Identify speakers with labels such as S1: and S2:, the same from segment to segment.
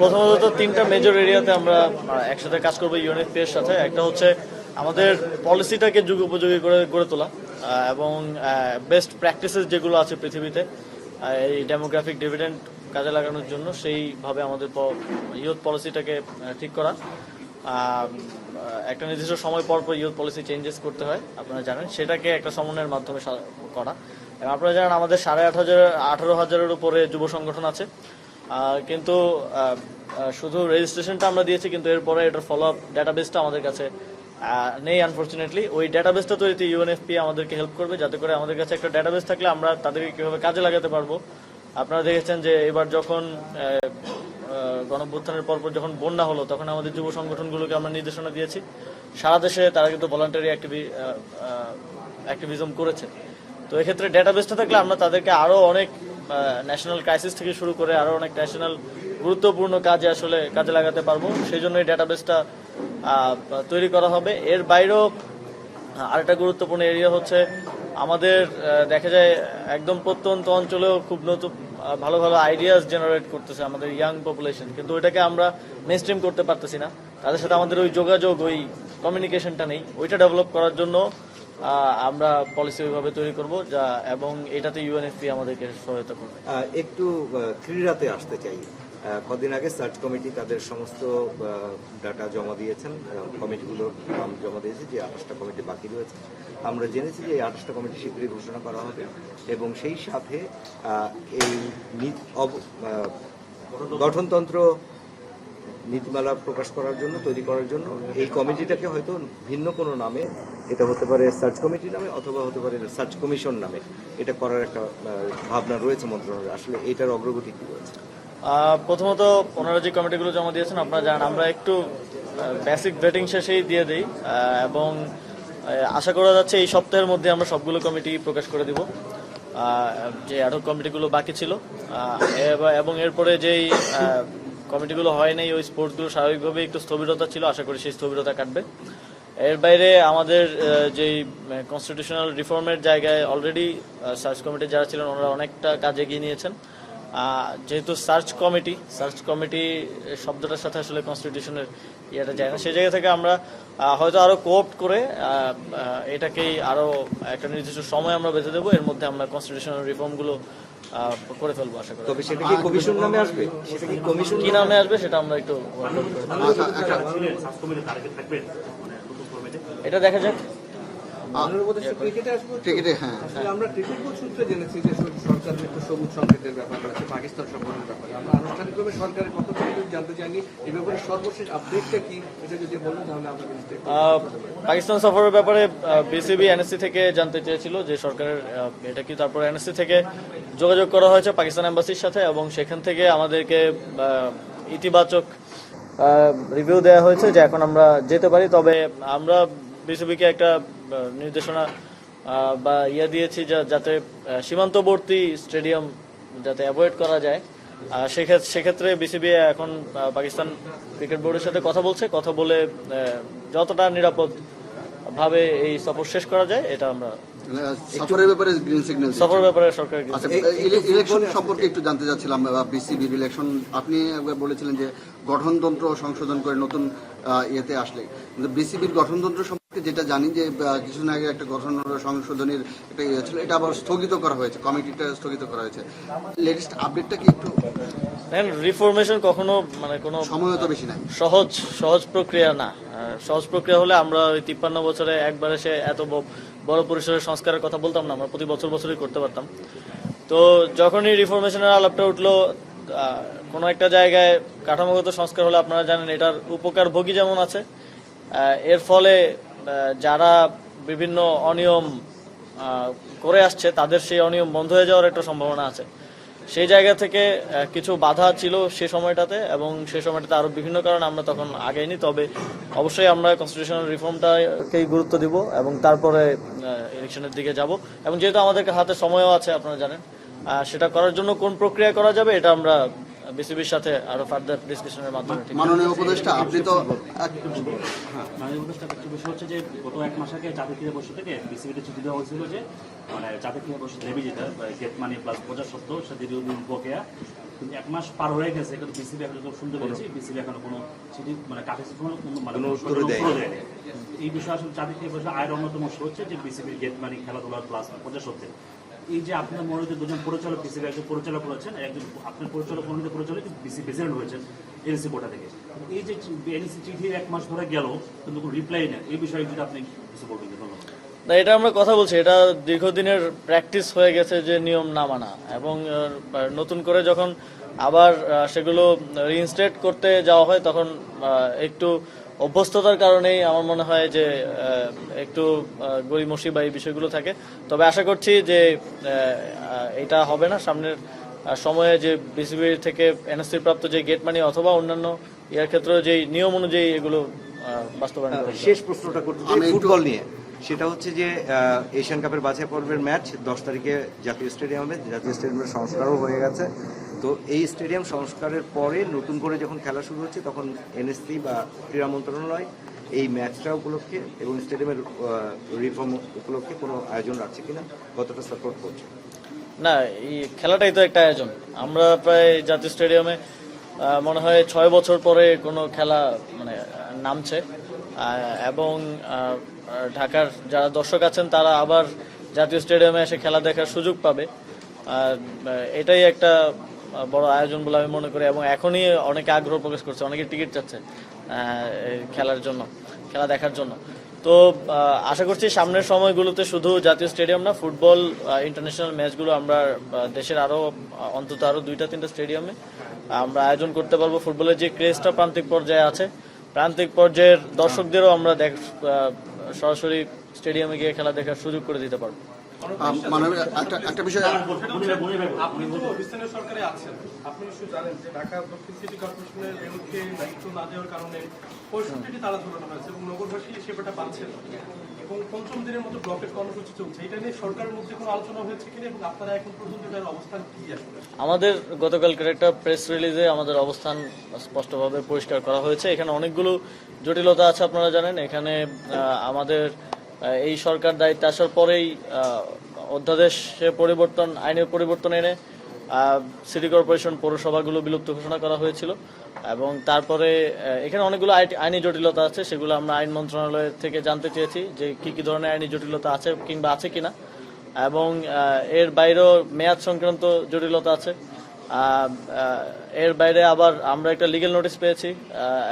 S1: প্রথমত তিনটা মেজর এরিয়াতে আমরা একসাথে কাজ করব ইউএনএফপি এর সাথে। একটা হচ্ছে আমাদের পলিসিটাকে যুগ উপযোগী করে, গড়ে তোলা এবং বেস্ট প্র্যাকটিসেস যেগুলো আছে পৃথিবীতে এই ডেমোগ্রাফিক ডিভিডেন্ড কাজে লাগানোর জন্য, সেইভাবে আমাদের ইউথ পলিসিটাকে ঠিক করা। একটা নির্দিষ্ট সময় পর পর ইউথ পলিসি চেঞ্জেস করতে হয়, আপনারা জানেন। সেটাকে একটা সমন্বয়ের মাধ্যমে করা। আপনারা জানেন, আমাদের সাড়ে আট হাজার, আঠারো হাজারের উপরে যুব সংগঠন আছে। কিন্তু শুধু রেজিস্ট্রেশনটা আমরা দিয়েছি, কিন্তু এরপরে এটার ফলো আপ ডাটাবেসটা আমাদের কাছে নেই আনফর্চুনেটলি ওই ডাটাবেসটা তৈরিতে ইউএনএফপি আমাদেরকে হেল্প করবে, যাতে করে আমাদের কাছে একটা ডাটাবেস থাকলে আমরা তাদেরকে কীভাবে কাজে লাগাতে পারব। আপনারা দেখেছেন যে এবার যখন গণভ্যুত্থানের পরপর যখন বন্যা হলো, তখন আমাদের যুব সংগঠনগুলোকে আমরা নির্দেশনা দিয়েছি। সারা দেশে তারা কিন্তু ভলান্টারি অ্যাক্টিভি অ্যাক্টিভিজম করেছে। তো এক্ষেত্রে ডেটাবেসটা থাকলে আমরা তাদেরকে আরও অনেক ন্যাশনাল ক্রাইসিস থেকে শুরু করে আরও অনেক ন্যাশনাল গুরুত্বপূর্ণ কাজে আসলে কাজে লাগাতে পারব। সেই জন্য এই ডাটাবেসটা তৈরি করা হবে। এর বাইরেও আরেকটা গুরুত্বপূর্ণ এরিয়া হচ্ছে আমাদের দেখা যায় একদম প্রত্যন্ত অঞ্চলেও খুব নতুন ভালো ভালো আইডিয়াস জেনারেট করতেছে আমাদের ইয়াং পপুলেশন কিন্তু ওইটাকে আমরা মেনস্ট্রিম করতে পারতেছি না। তাদের সাথে আমাদের ওই যোগাযোগ, ওই কমিউনিকেশনটা নেই। ওইটা ডেভেলপ করার জন্য আমরা পলিসি ওইভাবে তৈরি করব যা এবং এটাতে ইউএনএফপি আমাদেরকে সহায়তা করবে।
S2: একটু ক্রীড়াতে আসতে চাই। কদিন আগে সার্চ কমিটি তাদের সমস্ত ডাটা জমা দিয়েছেন কমিটিগুলোর নাম জমা দিয়েছে যে আঠাশটা কমিটি বাকি রয়েছে। আমরা জেনেছি যে এই আঠাশটা কমিটি শীঘ্রই ঘোষণা করা হবে এবং সেই সাথে এই গঠনতন্ত্র নীতিমালা প্রকাশ করার জন্য, তৈরি করার জন্য, এই কমিটিটাকে হয়তো ভিন্ন কোনো নামে, এটা হতে পারে সার্চ কমিটি নামে অথবা হতে পারে সার্চ কমিশন নামে, এটা করার একটা ভাবনা রয়েছে মন্ত্রণালয়ে। আসলে এটার অগ্রগতি কি রয়েছে?
S1: প্রথমত ওনারা যে কমিটিগুলো জমা দিয়েছেন, আপনারা জানেন, আমরা একটু বেসিক ভেটিং শেষেই দিয়ে দিই এবং আশা করা যাচ্ছে এই সপ্তাহের মধ্যে আমরা সবগুলো কমিটি প্রকাশ করে দিব। যে আরও কমিটিগুলো বাকি ছিল এবং এরপরে যেই কমিটিগুলো হয় নাই, ওই স্পোর্টসগুলো স্বাভাবিকভাবে একটু স্থবিরতা ছিল, আশা করি সেই স্থবিরতা কাটবে। এর বাইরে আমাদের যেই কনস্টিটিউশনাল রিফর্মের জায়গায় অলরেডি সার্চ কমিটি যারা ছিলেন, ওনারা অনেকটা কাজ এগিয়ে নিয়েছেন। যেহেতু সার্চ কমিটি সার্চ কমিটি শব্দটার সাথে আসলে কনস্টিটিউশনের ইয়েটা যায় না। সেই জায়গা থেকে আমরা হয়তো আরও কোঅপ্ট করে এটাকেই আরও একটা নির্দিষ্ট সময় আমরা বেঁধে দেবো। এর মধ্যে আমরা কনস্টিটিউশনাল রিফর্মগুলো করে ফেলব আশা করি।
S2: তবে সেটা কি কমিশন নামে আসবে? সেটা কি কমিশন
S1: কি নামে আসবে সেটা আমরা একটু দেবো।
S3: আচ্ছা একটা
S1: এটা দেখা যাক।
S4: ক্রিকেটে
S3: হ্যাঁ।
S4: আমরা ক্রিকেট বোর্ড সূত্রে জেনেছি যে সরকারের একটু সবুজ সংকেতের ব্যাপার আছে পাকিস্তান সম্পর্কের ব্যাপারে। আমরা আনুষ্ঠানিকভাবে সরকারের কত জানতে চাইনি। এই ব্যাপারে সর্বশেষ আপডেটটা কি এটা যদি বলেন তাহলে আমরা জিনিসটা একটু-
S1: আহ, পাকিস্তান সফরের ব্যাপারে বিসিবি এনএসসি থেকে জানতে চেয়েছিল যে সরকারের এটা কি তারপর এনএসসি থেকে যোগাযোগ করা হয়েছে পাকিস্তান এম্বাসির সাথে এবং সেখান থেকে আমাদেরকে ইতিবাচক রিভিউ দেওয়া হয়েছে যে এখন আমরা যেতে পারি। তবে আমরা বিসিবিকে একটা নির্দেশনা বা ইয়ে দিয়েছি যা- যাতে সীমান্তবর্তী স্টেডিয়াম যাতে অ্যাভয়েড করা যায়। সেক্ষেত্রে সেক্ষেত্রে বিসিবি এখন পাকিস্তান ক্রিকেট বোর্ডের সাথে কথা বলছে। কথা বলে যতটা নিরাপদ ভাবে এই সফর শেষ করা যায় এটা আমরা
S3: সফরের ব্যাপারে গ্রিন সিগন্যাল
S1: সফর ব্যাপারে সরকার
S3: ইলেকশন সম্পর্কে একটু জানতে চাচ্ছিলাম বিসিবির ইলেকশন আপনি একবার বলেছিলেন যে গঠনতন্ত্র সংশোধন করে নতুন ইয়েতে আসলে। বিসিবির গঠনতন্ত্র যেটা জানি যে কিছুদিন আগে একটা গঠনতন্ত্র সংশোধনের একটা ইয়ে ছিল এটা আবার স্থগিত করা হয়েছে কমিটিটা স্থগিত করা হয়েছে। লেটেস্ট আপডেটটা কি একটু?
S1: রিফরমেশন কখনো মানে কোনো
S3: সময় তো বেশি নাই।
S1: সহজ সহজ প্রক্রিয়া না। সহজ প্রক্রিয়া হলে আমরা ওই তিপ্পান্ন বছরে একবার এসে এত বড় পরিসরের সংস্কারের কথা বলতাম না আমরা প্রতি বছর বছরই করতে পারতাম। তো যখনই রিফরমেশনের আলাপটা উঠল কোনো একটা জায়গায় কাঠামোগত সংস্কার হলে আপনারা জানেন এটার উপকার ভোগী যেমন আছে এর ফলে যারা বিভিন্ন অনিয়ম করে আসছে, তাদের সেই অনিয়ম বন্ধ হয়ে যাওয়ার একটা সম্ভাবনা আছে। সেই জায়গা থেকে কিছু বাধা ছিল সে সময়টাতে এবং সে সময়টাতে আরও বিভিন্ন কারণে আমরা তখন আগেইনি। তবে অবশ্যই আমরা কনস্টিটিউশনাল রিফর্মটাকেই গুরুত্ব দিব এবং তারপরে ইলেকশনের দিকে যাব। এবং যেহেতু আমাদের হাতে সময়ও আছে, আপনারা জানেন সেটা করার জন্য কোন প্রক্রিয়া করা যাবে, এটা আমরা বিসিবির সাথে আরও ফার্দার ডিসকাশনের মাধ্যমে
S3: মাননীয় উপদেষ্টা আপনি তো
S5: হ্যাঁ। মাননীয় উপদেষ্টা একটা বিষয় হচ্ছে যে গত এক মাস আগে জাতীয় ক্রীড়া পরিষদ থেকে বিসিবিতে চিঠি দেওয়া হয়েছিল যে মানে জাতীয় ক্রীড়া পরিষদ লেবি যেটা গেট মানি প্লাস প্রজাস্বত্ব সেটা দীর্ঘদিন বকেয়া। কিন্তু এক মাস পার হয়ে গেছে কিন্তু বিসিবি এখন যত শুনতে পেরেছি বিসিবি এখনও কোনো চিঠি মানে কাছে কোনো কোনো মানে
S2: উত্তর দেয়নি।
S5: এই বিষয়ে আসলে চাকরি থেকে বসে আয়ের অন্যতম উৎস হচ্ছে যে বিসিবির গেট মানি খেলাধুলার প্লাস প্রজাশব্দের এই যে আপনার মনে হচ্ছে দুজন পরিচালক বিসিবি একজন পরিচালক রয়েছেন একজন আপনার পরিচালক, মনোনীত পরিচালক প্রেসিডেন্ট রয়েছেন এনসি কোটা থেকে। এই যে এনসি চিঠি এক মাস ধরে গেল কিন্তু কোনো রিপ্লাই নেই। এই বিষয়ে যদি আপনি কিছু বলবেন, ধন্যবাদ।
S1: না, এটা আমরা কথা বলছি। এটা দীর্ঘদিনের প্র্যাকটিস হয়ে গেছে যে নিয়ম না মানা। এবং নতুন করে যখন আবার সেগুলো রিইনস্টেট করতে যাওয়া হয়, তখন একটু অভ্যস্ততার কারণেই আমার মনে হয় যে আহ, একটু আহ, গড়িমসি বা এই বিষয়গুলো থাকে। তবে আশা করছি যে এটা হবে না। সামনের সময়ে যে বিসিবি থেকে এনএসসি প্রাপ্ত যে গেট মানি অথবা অন্যান্য ইয়ার ক্ষেত্রে যেই নিয়ম অনুযায়ী এগুলো আহ, বাস্তবায়ন
S2: শেষ প্রশ্নটা করতে ফুটবল নিয়ে। সেটা হচ্ছে যে আহ, এশিয়ান কাপের বাছাই পর্বের ম্যাচ দশ তারিখে জাতীয় স্টেডিয়ামে জাতীয় স্টেডিয়ামের সংস্কারও হয়ে গেছে। তো এই স্টেডিয়াম সংস্কারের পরে নতুন করে যখন খেলা শুরু হচ্ছে, তখন এনএসসি বা ক্রীড়া মন্ত্রণালয় এই ম্যাচটা উপলক্ষে এবং স্টেডিয়ামের রিফর্ম উপলক্ষে কোনো আয়োজন রাখছে কিনা, কতটা সাপোর্ট করছে?
S1: না, এই খেলাটাই তো একটা আয়োজন। আমরা প্রায় জাতীয় স্টেডিয়ামে মনে হয় ছয় বছর পরে কোনো খেলা মানে নামছে। এবং ঢাকার যারা দর্শক আছেন, তারা আবার জাতীয় স্টেডিয়ামে এসে খেলা দেখার সুযোগ পাবে। এটাই একটা বড় আয়োজন বলে আমি মনে করি, এবং এখনই অনেকে আগ্রহ প্রকাশ করছে, অনেকে টিকিট চাচ্ছে খেলার জন্য, খেলা দেখার জন্য। তো আশা করছি সামনের সময়গুলোতে শুধু জাতীয় স্টেডিয়াম না, ফুটবল ইন্টারন্যাশনাল ম্যাচগুলো আমরা দেশের আরও অন্তত আরও দুইটা তিনটা স্টেডিয়ামে, আমরা আয়োজন করতে পারব। ফুটবলের যে ক্রেজটা প্রান্তিক পর্যায়ে আছে, প্রান্তিক পর্যায়ের দর্শকদেরও আমরা দেখ সরাসরি স্টেডিয়ামে গিয়ে খেলা দেখার সুযোগ করে দিতে পারব।
S3: মানে একটা একটা বিষয়
S5: মনির- মনির ভাই বলুন।
S6: আপনি তো অফিসিয়ালের সরকারে আছেন। আপনি নিশ্চয়ই জানেন যে ঢাকা দক্ষিণ সিটি কর্পোরেশনের বিরুদ্ধে দায়িত্ব না দেওয়ার কারণে পঁয়ষট্টিটি তালা ঝোলানো হয়েছে এবং নগরবাসী সেবাটা পাচ্ছেন না। এবং পঞ্চম দিনের মতো ব্লকের কর্মসূচি চলছে। এটা নিয়ে সরকারের মধ্যে কোনো আলোচনা হয়েছে কিনা এবং আপনারা এখন পর্যন্ত এটার অবস্থান কি আসলে?
S1: আমাদের গতকালকের একটা প্রেস রিলিজে আমাদের অবস্থান স্পষ্টভাবে পরিষ্কার করা হয়েছে। এখানে অনেকগুলো জটিলতা আছে আপনারা জানেন। এখানে আমাদের এই সরকার দায়িত্বে আসার পরেই অধ্যাদেশে পরিবর্তন, আইনের পরিবর্তন এনে সিটি কর্পোরেশন পৌরসভাগুলো বিলুপ্ত ঘোষণা করা হয়েছিল। এবং তারপরে এখানে অনেকগুলো আই- আইনি জটিলতা আছে, সেগুলো আমরা আইন মন্ত্রণালয় থেকে জানতে চেয়েছি যে কি কি ধরনের আইনি জটিলতা আছে কিংবা আছে কিনা। এবং এর বাইরেও মেয়াদ সংক্রান্ত জটিলতা আছে। এর বাইরে আবার আমরা একটা লিগেল নোটিশ পেয়েছি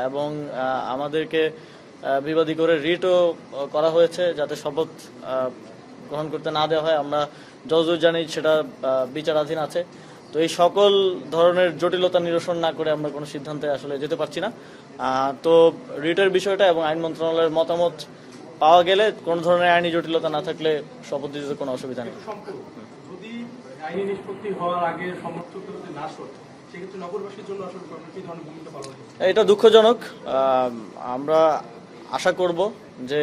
S1: এবং আমাদেরকে বিবাদী করে রিটও করা হয়েছে যাতে শপথ গ্রহণ করতে না দেওয়া হয়। আমরা যতদূর জানি সেটা বিচারাধীন আছে। তো এই সকল ধরনের জটিলতা নিরসন না করে আমরা কোনো সিদ্ধান্তে আসলে যেতে পারছি না। তো রিটের বিষয়টা এবং আইন মন্ত্রণালয়ের মতামত পাওয়া গেলে কোনো ধরনের আইনি জটিলতা না থাকলে শপথ দিতে কোনো অসুবিধা নেই।
S6: যদি আইনি নিষ্পত্তি হওয়ার আগে না
S1: এটা দুঃখজনক। আমরা আশা করব যে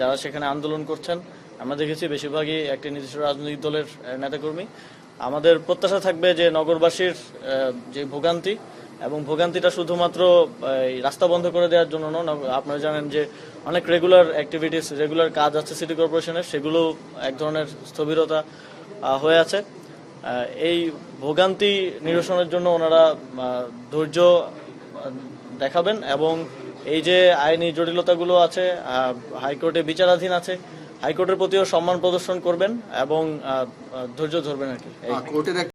S1: যারা সেখানে আন্দোলন করছেন, আমরা দেখেছি বেশিরভাগই একটি নির্দিষ্ট রাজনৈতিক দলের নেতাকর্মী। আমাদের প্রত্যাশা থাকবে যে নগরবাসীর যে ভোগান্তি, এবং ভোগান্তিটা শুধুমাত্র রাস্তা বন্ধ করে দেওয়ার জন্য নয় আপনারা জানেন যে অনেক রেগুলার অ্যাক্টিভিটিস রেগুলার কাজ আছে সিটি কর্পোরেশনের সেগুলো এক ধরনের স্থবিরতা হয়ে আছে। এই ভোগান্তি নিরসনের জন্য ওনারা ধৈর্য দেখাবেন এবং এই যে আইনি জটিলতাগুলো আছে হাইকোর্টে বিচারাধীন আছে, হাইকোর্টের প্রতিও সম্মান প্রদর্শন করবেন এবং ধৈর্য ধরবেন আর কি।